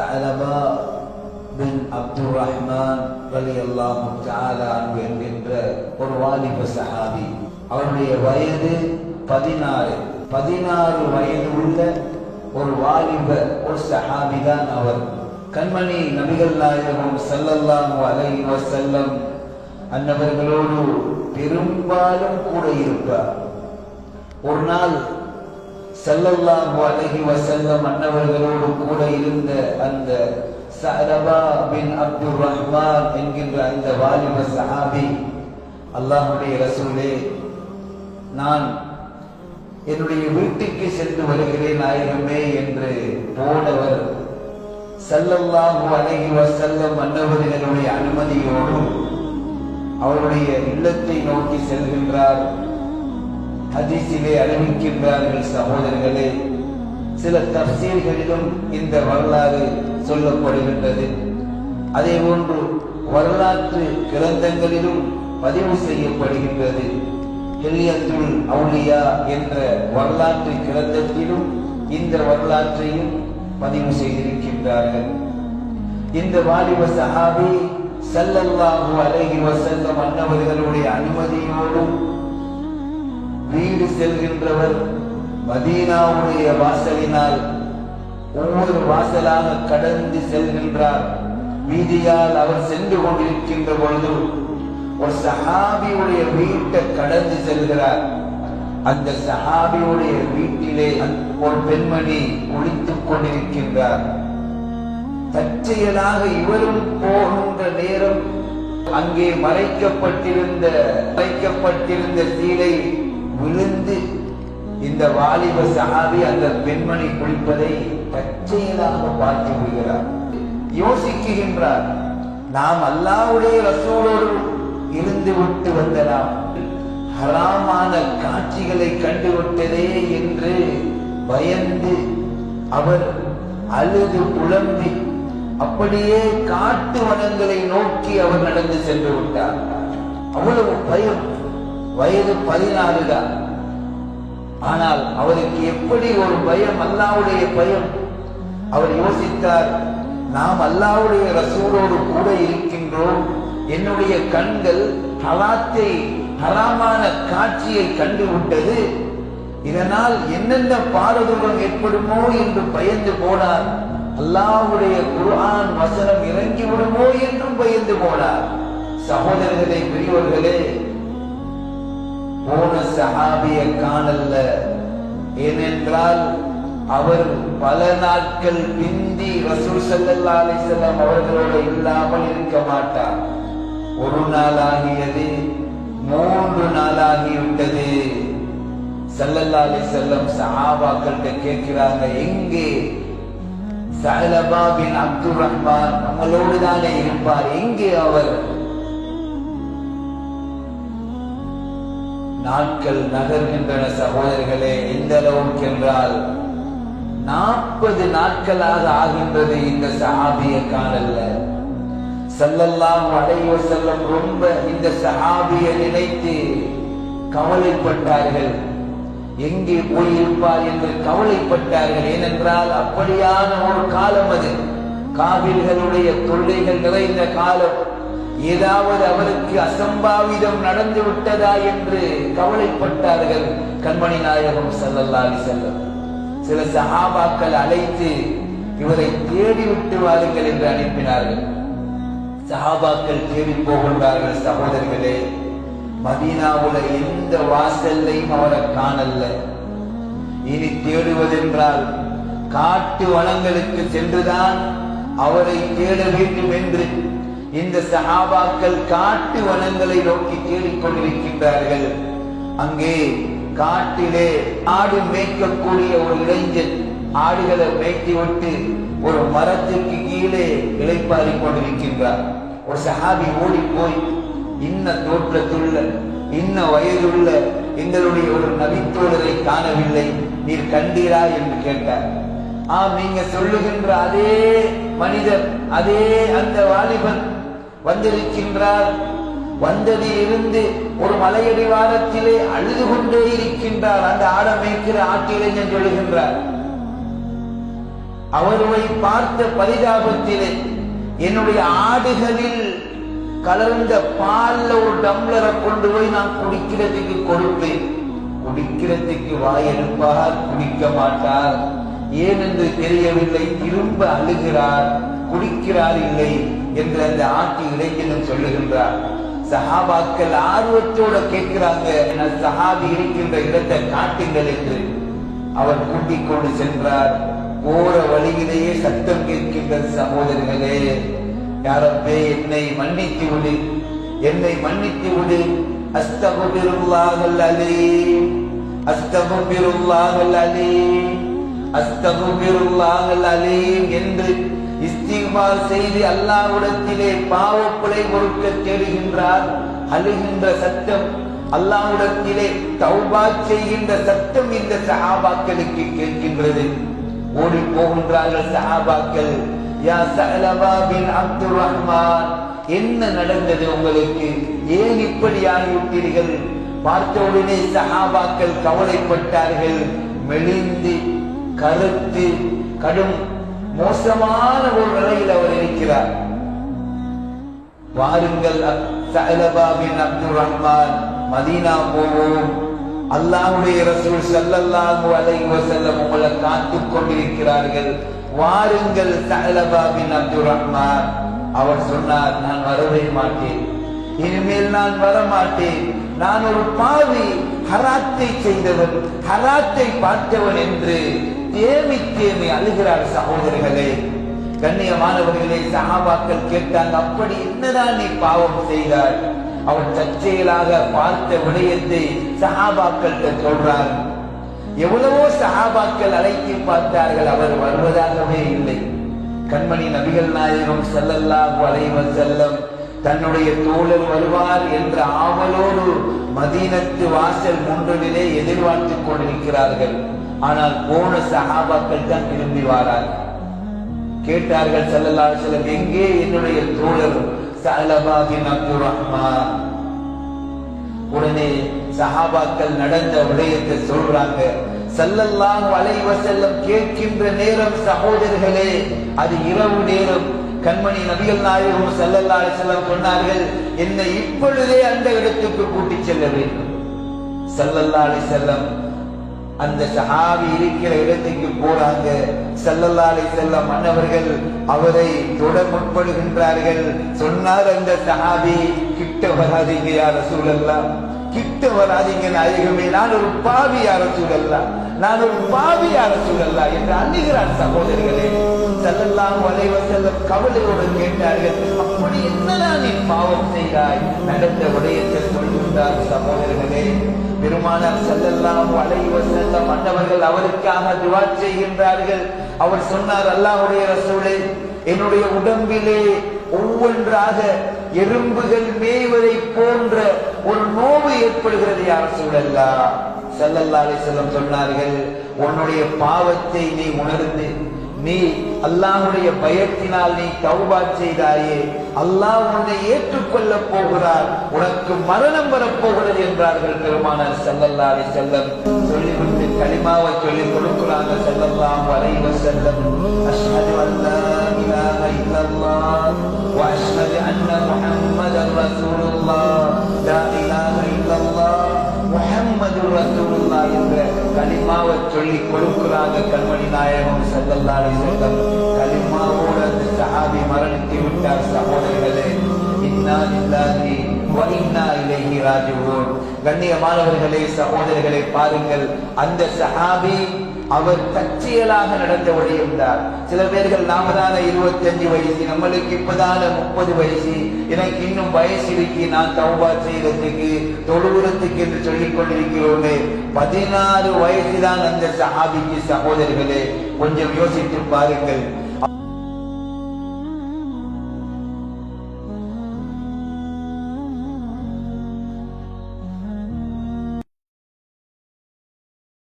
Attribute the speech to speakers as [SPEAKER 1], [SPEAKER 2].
[SPEAKER 1] சஅலபா பின் அப்துல் ரஹ்மான் ரலி அல்லாஹு என்கின்ற ஒரு வாலிப சஹாபி. அவருடைய வயது பதினாறு. பதினாறு வயது உள்ள ஒரு வாலிப ஒரு சஹாபி தான் அவர். கண்மணி நபிகள் நாயகம் செல்லல்லாம் அலை வஸல்லம் அன்னவர்களோடு பெரும்பாலும் கூட இருப்பார். ஒரு நாள் ஸல்லல்லாஹு அலைஹி வஸல்லம் அன்னவர்களோடு கூட இருந்த அந்த சரபா பின் அப்துல் ரஹ்மான் என்கின்ற அந்த வாலிப சஹாபி அல்லாஹுடைய ரசூலே நான் என்னுடைய வீட்டுக்கு சென்று வருகிறேன் நாயகமே என்று போனவர் ஸல்லல்லாஹு அலைஹி வஸல்லம் அன்னவர்களுடைய அனுமதியோடும் அவருடைய இல்லத்தை நோக்கி செல்கின்றார். ஹதீஸிலே அறிவிக்கின்றார்கள் சகோதரர்களே சில தப்சீல்களிலும் இந்த வரலாறு சொல்லப்படுகின்றது. அதே போன்று வரலாற்று கிரந்தங்களிலும் பதிவு செய்யப்படுகின்றது. ஹெல்லியத்துல் அவுலியா என்ற வரலாற்று கிரந்தத்திலும் இந்த வரலாற்றையும் பதிவு செய்திருக்கின்றார்கள். இந்த வாலிப சஹாபி சல்லல்லாஹு அலைஹி வஸல்லம் அன்னவர்களுடைய அனுமதியோடும் வீடு செல்கின்றவர் மதீனாவுடைய வாசலினால் ஒவ்வொரு வாசலாக கடந்து செல்கின்றார். வீதியால் அவர் சென்று கொண்டிருக்கின்ற பொழுது ஒரு சஹாபியுடைய வீட்டை கடந்து செல்கிறார். அந்த சஹாபியுடைய வீட்டிலே ஒரு பெண்மணி ஒழித்துக் கொண்டிருக்கின்றார். தற்செயலாக இவரும் போகின்ற நேரம் அங்கே மறைக்கப்பட்டிருந்த மறைக்கப்பட்டிருந்த சீலை விழுந்து இந்த வாலிப சகாவி அந்த பெண்மணி குளிப்பதை தற்செயலாக பார்த்து விடுகிறார் யோசிக்குகின்றார் நாம் அல்லாவுடைய ரசூலோடு இருந்து விட்டு வந்த நாம் ஹராமான காட்சிகளை கண்டுவிட்டதே என்று பயந்து அவர் அழுது புலம்பி அப்படியே காட்டு வனங்களை நோக்கி அவர் நடந்து சென்று விட்டார். அவ்வளவு பயம். வயது பதினாறு தான் ஆனால் அவருக்கு எப்படி ஒரு பயம் அல்லாவுடைய பயம்? அவர் யோசித்தார் நாம் அல்லாவுடைய ரசூலோடு கூட இருக்கின்றோம். என்னுடைய கண்கள் ஹலாத்தை ஹராமான காட்சியை கண்டுவிட்டது. இதனால் என்னென்ன பாரதூரம் ஏற்படுமோ என்று பயந்து போனார். அல்லாவுடைய குர்ஆன் வசனம் இறங்கி விடுமோ என்றும் பயந்து போனார். சகோதரர்களே பெரியவர்களே போன சஹாபிய காணல்ல ஏனென்றால் அவர் பல நாட்கள் பிந்தி ரசூல் சல்லல்லா அலிசல்லாம் அவர்களோடு இல்லாமல் இருக்க மாட்டார். ஒரு நாள் ஆகியது மூன்று நாள் ஆகிவிட்டது. சல்லல்லா அலிசல்லம் சஹாபாக்கள்கிட்ட கேட்கிறாங்க எங்கே? சஹலபா பின் அப்துல் ரஹ்மான் நம்மளோடு தானே இருப்பார். எங்கே அவர்? நாட்கள் நகர்கின்றன சகோதரர்களே எந்த அளவுக்கு என்றால் நாற்பது நாட்களாக ஆகின்றது இந்த சஹாபிய காணல்ல செல்லெல்லாம் அடைவ செல்லம் ரொம்ப இந்த சஹாபிய நினைத்து கவலைப்பட்டார்கள். எங்கே போயிருப்பார் என்று கவலைப்பட்டார்கள். ஏனென்றால் அப்படியான ஒரு காலம் அது. காவிர்களுடைய தொல்லைகள் நிறைந்த காலம். ஏதாவது அவருக்கு அசம்பாவிதம் நடந்து விட்டதா என்று கவலைப்பட்டார்கள் கண்மணி நாயகம் செல்லல்லாலி செல்லம் சில சஹாபாக்கள் அழைத்து இவரை தேடி விட்டு வாருங்கள் என்று அனுப்பினார்கள். சஹாபாக்கள் தேடி போகின்றார்கள் சகோதரர்களே மதீனாவுல எந்த வாசல்லையும் அவரை காணல்ல இனி தேடுவதென்றால் காட்டு வளங்களுக்கு சென்றுதான் அவரை தேட வேண்டும் என்று இந்த சஹாபாக்கள் காட்டு வனங்களை நோக்கி தேடிக்கொண்டிருக்கின்றார்கள். அங்கே காட்டிலே ஆடு மேய்க்கக்கூடிய ஒரு இளைஞன் ஆடுகளை மேய்த்தி விட்டு ஒரு மரத்துக்கு கீழே இளைப்பாரி கொண்டிருக்கின்றார். ஒரு சஹாபி ஓடி போய் இன்ன தோற்றத்துள்ள இன்ன வயதுள்ள எங்களுடைய ஒரு நபித்தோழரை காணவில்லை நீர் கண்டீரா? என்று கேட்டார். ஆம் நீங்க சொல்லுகின்ற அதே மனிதர் அதே அந்த வாலிபன் வந்திருக்கின்றார். வந்ததில் இருந்து ஒரு மலையடிவாரத்திலே அழுது கொண்டே இருக்கின்றார். அந்த ஆட மேய்க்கிற ஆட்டிலைஞன் சொல்லுகின்றார் அவர்களை பார்த்த பரிதாபத்திலே என்னுடைய ஆடுகளில் கலர்ந்த பால்ல ஒரு டம்ளரை கொண்டு போய் நான் குடிக்கிறதுக்கு கொடுப்பேன். குடிக்கிறதுக்கு வாயெடுப்பார் குடிக்க மாட்டார். ஏனென்று தெரியவில்லை திரும்ப அழுகிறார். குடிக்கிறார் இல்லை என்று அந்த ஆட்சி இளைஞனும் சொல்லுகின்றார். சஹாபாக்கள் ஆர்வத்தோட கேட்கிறாங்க என சஹாபி இருக்கின்ற இடத்தை காட்டுங்கள் என்று. அவர் கூட்டிக் கொண்டு சென்றார். போற வழியிலேயே சத்தம் கேட்கின்ற சகோதரர்களே யாரப்பே என்னை மன்னித்து விடு. என்னை மன்னித்து விடு. அஸ்தகுபிருல்லாஹல் அலி அஸ்தகுபிருல்லாஹல் அலி அஸ்தகுபிருல்லாஹல் அலி என்று இஸ்திக்பார் செய்து அல்லாஹ்விடத்திலே பாவப்பிழை பொறுக்க தேடுகின்றார். அழுகின்ற சத்தம் அல்லாஹ்விடத்திலே தௌபா செய்கின்ற சத்தம் இந்த சஹாபாக்களுக்கு கேட்கின்றது. ஓடி போகின்றார்கள் சஹாபாக்கள். யா சஅலபா பின் அப்துல் ரஹ்மான் என்ன நடந்தது உங்களுக்கு? ஏன் இப்படி ஆகிவிட்டீர்கள்? பார்த்தவுடனே சஹாபாக்கள் கவலைப்பட்டார்கள். மெலிந்து கருத்து கடும் மோசமான ஒரு நிலையில் அவர் இருக்கிறார். வாருங்கள் சஅலபா பின் ரஹ்மான் மதீனா போவோம். அல்லாஹுடைய ரசூல் ஸல்லல்லாஹு அலைஹி வஸல்லம் உங்களை காத்து கொண்டிருக்கிறார்கள். வாருங்கள் சஅலபா பின் ரஹ்மான். அவர் சொன்னார் நான் வரவே மாட்டேன். இனிமேல் நான் வர மாட்டேன் நான் ஒரு பாவி. ஹராத்தை செய்தவன் ஹராத்தை பார்த்தவன் என்று தேமி தேமி அழுகிறார் சகோதரர்களே. கண்ணியமானவர்களே சஹாபாக்கள் கேட்டாங்க அப்படி என்னதான் நீ பாவம் செய்தார் அவன் தற்செயலாக பார்த்த விடயத்தை சகாபாக்கள் சொல்றார். எவ்வளவோ சஹாபாக்கள் அழைத்து பார்த்தார்கள் அவர் வருவதாகவே இல்லை. கண்மணி நபிகள் நாயகம் செல்லல்லா அலைஹி செல்லம் தன்னுடைய தோழர் வருவார் என்ற ஆவலோடு மதீனத்து வாசல் முன்றிலே எதிர்பார்த்துக் கொண்டிருக்கிறார்கள். ஆனால் போன சகாபாக்கள் தான் திரும்பி வாரார்கள் கேட்டார்கள் செல்லல்லா செல்லம் எங்கே என்னுடைய தோழர்? சலபாபின் அப்துல் ரஹ்மான் உடனே சஹாபாக்கள் நடந்த விடயத்தை சொல்றாங்க. செல்லல்லாம் வளைவ செல்லம் கேட்கின்ற நேரம் சகோதரர்களே அது இரவு நேரம். கண்மணி நபிகள் நாயகம் செல்லல்லா செல்லம் சொன்னார்கள் என்னை இப்பொழுதே அந்த இடத்துக்கு கூட்டிச் செல்ல வேண்டும். ஸல்லல்லாஹு செல்லம் அந்த சஹாபி இருக்கிற இடத்துக்கு போறாங்க. சல்லல்லா அலை செல்லம் மன்னவர்கள் அவரை தொட முற்படுகின்றார்கள். சொன்னார் அந்த சஹாபி கிட்ட வராதீங்க யார சூழல்லாம் கிட்ட வராதிங்க நாயகமே நான் ஒரு பாவி யார சூழல்லாம் நான் ஒரு பாவி யார என்று அண்ணுகிறார் சகோதரர்களே சல்லல்லாம் வளைவ செல்ல கவலையோடு கேட்டார்கள். அப்படி என்னதான் நீ பாவம் செய்தாய்? நடந்த விடயத்தை சொல்கின்றார் சகோதரர்களே பெருமானார் ஸல்லல்லாஹு வளைவ செல்ல மன்னவர்கள் அவருக்காக துவா செய்கின்றார்கள். அவர் சொன்னார் அல்லாஹுடைய ரசூலே என்னுடைய உடம்பிலே ஒவ்வொன்றாக எறும்புகள் மேய்வதை போன்ற ஒரு நோவு ஏற்படுகிறது யார் சூழல்லா ஸல்லல்லாஹு செல்லம் சொன்னார்கள் உன்னுடைய பாவத்தை நீ உணர்ந்து நீ அல்லாஹுடைய பயத்தினால் நீ தௌபா செய்தாயே அல்லாஹ் உன்னை ஏற்றுக்கொள்ள போகிறார் உனக்கு மரணம் வரப்போகிறது என்றார்கள் பெருமானார் ஸல்லல்லாஹு செல்லம் வஸல்லம். சொல்லிவிட்டு களிமாவை சொல்லி கொடுக்கிறாங்க செல்லல்லாம் வரைவ செல்லம் அஷ்ஹது அல்லா என்ற கலிமாவை சொல்லி கொடுக்கிறாங்க கண்மணி நாயகம் செல்லல்லாடி செல்லம் வஸல்லம். அந்த சஹாபி மரணித்து விட்டார் சகோதரர்களே. இன்னா இல்லாதி வைனா இலகி ராஜுவோன் கண்ணியமானவர்களே சகோதரர்களை பாருங்கள் அந்த சஹாபி அவர் தற்செயலாக நடந்த விடயம்தான் சில பேர்கள் நாம இருபத்தி இருபத்தஞ்சு வயசு நம்மளுக்கு இப்பதான முப்பது வயசு. எனக்கு இன்னும் வயசு இருக்கு நான் தௌபா செய்யறதுக்கு தொழுகிறதுக்கு என்று சொல்லிக் கொண்டிருக்கிறோமே. பதினாறு வயசுதான் அந்த சஹாபிக்கு சகோதரர்களே கொஞ்சம் யோசித்து பாருங்கள்.